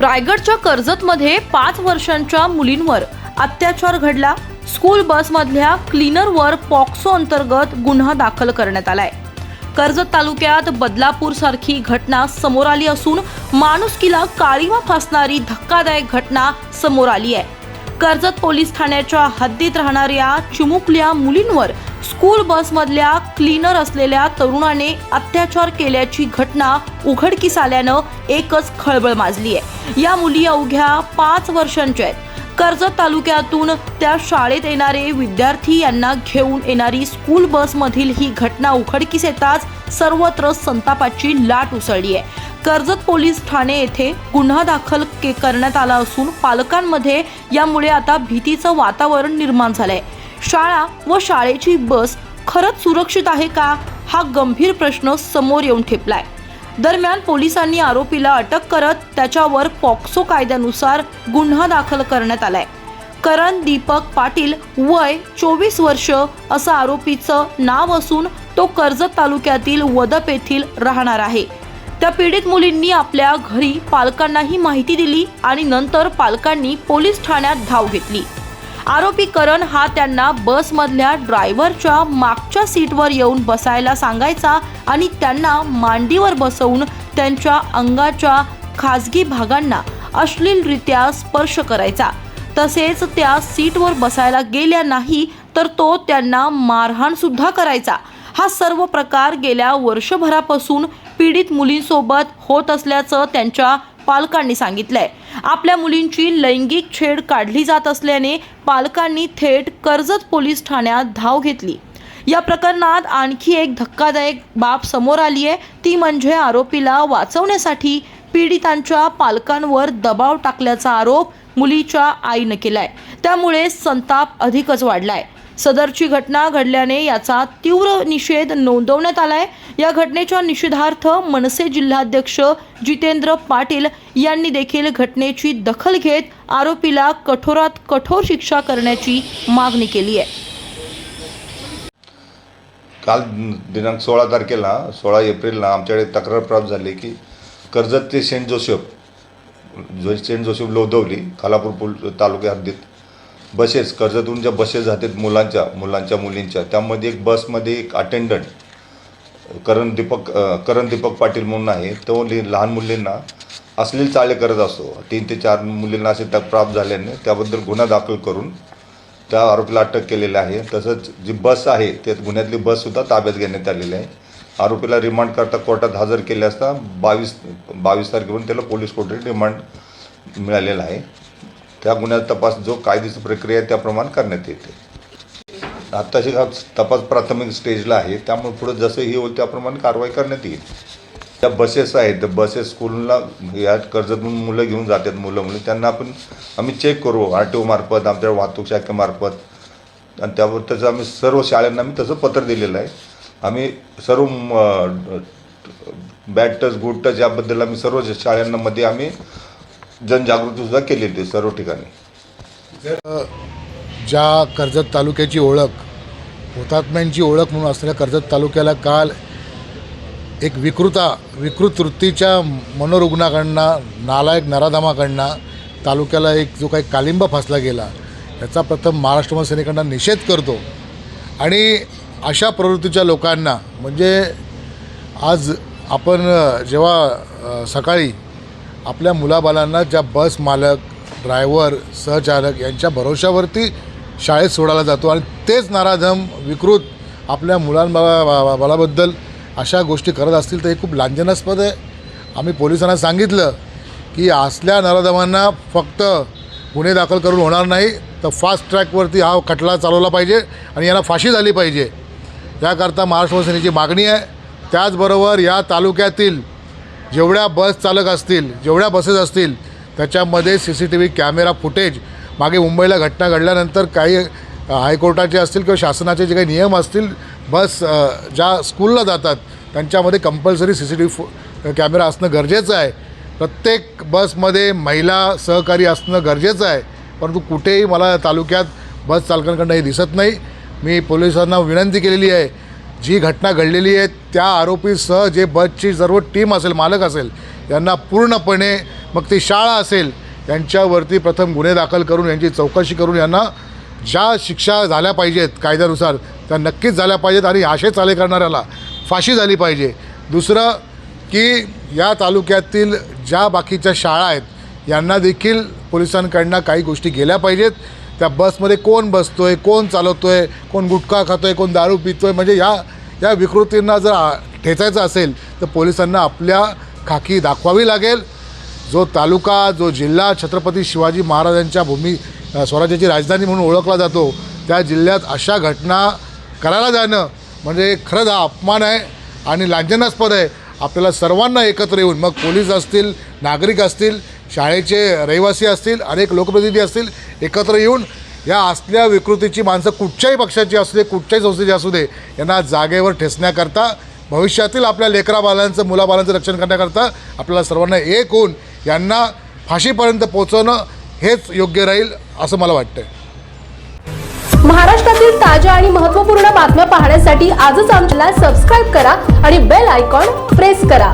रायगडच्या कर्जतमध्ये पाच वर्षांच्या मुलींवर अत्याचार घडला. स्कूल बसमधल्या क्लीनरवर पॉक्सो अंतर्गत गुन्हा दाखल करण्यात आलाय. कर्जत तालुक्यात बदलापूर सारखी घटना समोर आली असून माणुसकीला काळीमा फासणारी धक्कादायक घटना समोर आली आहे. कर्जत पोलीस ठाण्याच्या हद्दीत राहणाऱ्या चिमुकल्या मुलींवर स्कूल बसमधल्या क्लीनर असलेल्या तरुणाने अत्याचार केल्याची घटना उघडकीस आल्यानं एकच खळबळ माजली आहे. या मुली अवघ्या पाच वर्षांच्या आहेत. कर्जत तालुक्यातून त्या शाळेत येणारे विद्यार्थी यांना घेऊन येणारी स्कूल बसमधील ही घटना उघडकीस येताच सर्वत्र संतापाची लाट उसळली आहे. कर्जत पोलीस ठाणे येथे गुन्हा दाखल के करण्यात आला असून पालकांमध्ये यामुळे आता भीतीचं वातावरण निर्माण झालंय. शाळा व शाळेची बस खरंच सुरक्षित आहे का? हा गंभीर प्रश्न समोर येऊन ठेपलाय. दरम्यान पोलिसांनी आरोपीला अटक करत त्याच्यावर पॉक्सो कायद्यानुसार गुन्हा दाखल करण्यात आलाय. करण दीपक पाटील वय चोवीस वर्ष असं आरोपीचं नाव असून तो कर्जत तालुक्यातील वदप येथील राहणार आहे. त्या पीडित मुलींनी आपल्या घरी पालकांनाही माहिती दिली आणि नंतर पालकांनी पोलीस ठाण्यात धाव घेतली. आरोपी करण हा त्यांना बसमधल्या ड्रायव्हरच्या मागच्या सीटवर येऊन बसायला सांगायचा आणि त्यांना मांडीवर बसवून त्यांच्या अंगाच्या खाजगी भागांना अश्लीलरित्या स्पर्श करायचा. तसेच त्या सीटवर बसायला गेल्या नाही तर तो त्यांना मारहाण सुद्धा करायचा. हा सर्व प्रकार गेल्या वर्षभरापासून पीडित मुलींसोबत होत असल्याचं त्यांच्या पालकांनी सांगितलंय. आपल्या मुलींची लैंगिक छेड काढली जात असल्याने पालकांनी थेट कर्जत पोलीस ठाण्यात धाव घेतली. या प्रकरणात आणखी एक धक्कादायक बाब समोर आली आहे. ती म्हणजे आरोपीला वाचवण्यासाठी पीडितांच्या पालकांवर दबाव टाकल्याचा आरोप मुलीच्या आईनं केलाय. त्यामुळे संताप अधिकच वाढलाय. सदरची घटना घडल्याने याचा तीव्र निषेध नोंदवण्यात आलाय. या घटनेच्या निषेधार्थ मनसे जिल्हाध्यक्ष जितेंद्र पाटील यांनी देखील घटनेची दखल घेत आरोपीला कठोरात कठोर शिक्षा करण्याची मागणी केली आहे. काल दिनांक सोळा तारखेला सोळा एप्रिलला आमच्याकडे तक्रार प्राप्त झाली की कर्जत ते सेंट जोसेफ जो सेंट जोसेफ लोधवली खालापूर पुल तालुक्या हद्दीत बसेस कर्जतून ज्या बसेस जातात मुलांच्या मुलांच्या मुलींच्या त्यामध्ये एक बसमध्ये एक अटेंडंट करण दीपक करण दीपक पाटील म्हणून आहे. तो लि लहान मुलींना अश्लील चाळे करत असतो. तीन ते चार मुलींना असे तक प्राप्त झाल्याने त्याबद्दल गुन्हा दाखल करून त्या आरोपीला अटक केलेली आहे. तसंच जी बस आहे त्या गुन्ह्यातली बससुद्धा ताब्यात घेण्यात आलेली आहे. आरोपीला रिमांड करता कोर्टात हजर केले असता बावीस बावीस तारखेपर्यंत त्याला पोलीस कोर्टात रिमांड मिळालेला आहे. त्या गुन्ह्याचा तपास जो कायदेची प्रक्रिया आहे त्याप्रमाणे करण्यात येते. आत्ताशी हा तपास प्राथमिक स्टेजला आहे त्यामुळे पुढे जसं हे होईल त्याप्रमाणे कारवाई करण्यात येईल. त्या बसेस आहेत त्या बसेस स्कूलला या कर्जतून मुलं घेऊन जातात मुलं मुलं त्यांना आपण आम्ही चेक करू आर टी ओमार्फत आमच्या वाहतूक शाखेमार्फत आणि त्यावर त्याचं आम्ही सर्व शाळांना आम्ही तसं पत्र दिलेलं आहे. आम्ही सर्व बॅड टच गुड टच याबद्दल आम्ही सर्व शाळांमध्ये आम्ही जनजागृतीसुद्धा केलेली आहे सर्व ठिकाणी. ज्या कर्जत तालुक्याची ओळख हुतात्म्यांची ओळख म्हणून असलेल्या कर्जत तालुक्याला काल एक विकृता विकृत वृत्तीच्या मनोरुग्णाकडनं नालायक नराधामाकडनं तालुक्याला एक जो काही कालिंबा फासला गेला याचा प्रथम महाराष्ट्र सैनिकांना निषेध करतो. आणि अशा प्रवृत्तीच्या लोकांना म्हणजे आज आपण जेव्हा सकाळी आपल्या मुलाबालांना ज्या बस मालक ड्रायव्हर सहचालक यांच्या भरोशावरती शाळेत सोडायला जातो आणि तेच नाराधम विकृत आपल्या मुलांबा बालाबद्दल अशा गोष्टी करत असतील तर हे खूप लांछनास्पद आहे. आम्ही पोलिसांना सांगितलं की असल्या नराधमांना फक्त गुन्हे दाखल करून होणार नाही तर फास्ट ट्रॅकवरती हा खटला चालवला पाहिजे आणि यांना फाशी झाली पाहिजे. याकरता महाराष्ट्र सेनेची मागणी आहे. त्याचबरोबर या तालुक्यातील जेवढ्या बस चालक असतील जेवढ्या बसेस असतील त्याच्यामध्ये C C T V camera footage मागे मुंबईला घटना घडल्यानंतर काही हायकोर्टाचे असतील किंवा शासनाचे जे काही नियम असतील बस ज्या स्कूलला जातात त्यांच्यामध्ये compulsory C C T V फु कॅमेरा असणं गरजेचं आहे. प्रत्येक बसमध्ये महिला सहकारी असणं गरजेचं आहे. परंतु कुठेही मला तालुक्यात बस चालकांकडनं हे दिसत नाही. मी पोलिसांना विनंती केलेली आहे जी घटना घडलेली आहे त्या आरोपीसह जे बसची सर्व टीम असेल मालक असेल यांना पूर्णपणे मग ती शाळा असेल यांच्यावरती प्रथम गुन्हे दाखल करून यांची चौकशी करून यांना ज्या शिक्षा झाल्या पाहिजेत कायद्यानुसार त्या नक्कीच झाल्या पाहिजेत आणि आशे चाले करणाऱ्याला फाशी झाली पाहिजे. दुसरं की या तालुक्यातील ज्या बाकीच्या शाळा आहेत यांना देखील पोलिसांकडनं काही गोष्टी गेल्या पाहिजेत. त्या बसमध्ये कोण बसतो आहे कोण चालवतो आहे कोण गुटखा खातो आहे कोण दारू पितो आहे म्हणजे या या विकृतींना जर ठेचायचं असेल तर पोलिसांना आपल्या खाकी दाखवावी लागेल. जो तालुका जो जिल्हा छत्रपती शिवाजी महाराजांच्या भूमी स्वराज्याची राजधानी म्हणून ओळखला जातो त्या जिल्ह्यात अशा घटना करायला जाणं म्हणजे खरंच हा अपमान आहे आणि लांछनास्पद आहे. आपल्याला सर्वांना एकत्र येऊन मग पोलीस असतील नागरिक असतील शाळेचे रहिवासी असतील अनेक लोकप्रतिनिधी असतील एकत्र येऊन या असल्या विकृतीची माणसं कुठच्याही पक्षाची असू दे कुठच्याही संस्थेची असू दे यांना जागेवर ठेसण्याकरता भविष्यातील आपल्या लेकराबालांचं मुलाबालांचं रक्षण करण्याकरता आपल्याला सर्वांना एक होऊन यांना फाशीपर्यंत पोहोचवणं हेच योग्य राहील असं मला वाटतं महाराष्ट्रातील ताज्या आणि महत्त्वपूर्ण बातम्या पाहण्यासाठी आजच आमच्याला सबस्क्राईब करा आणि बेल आयकॉन प्रेस करा.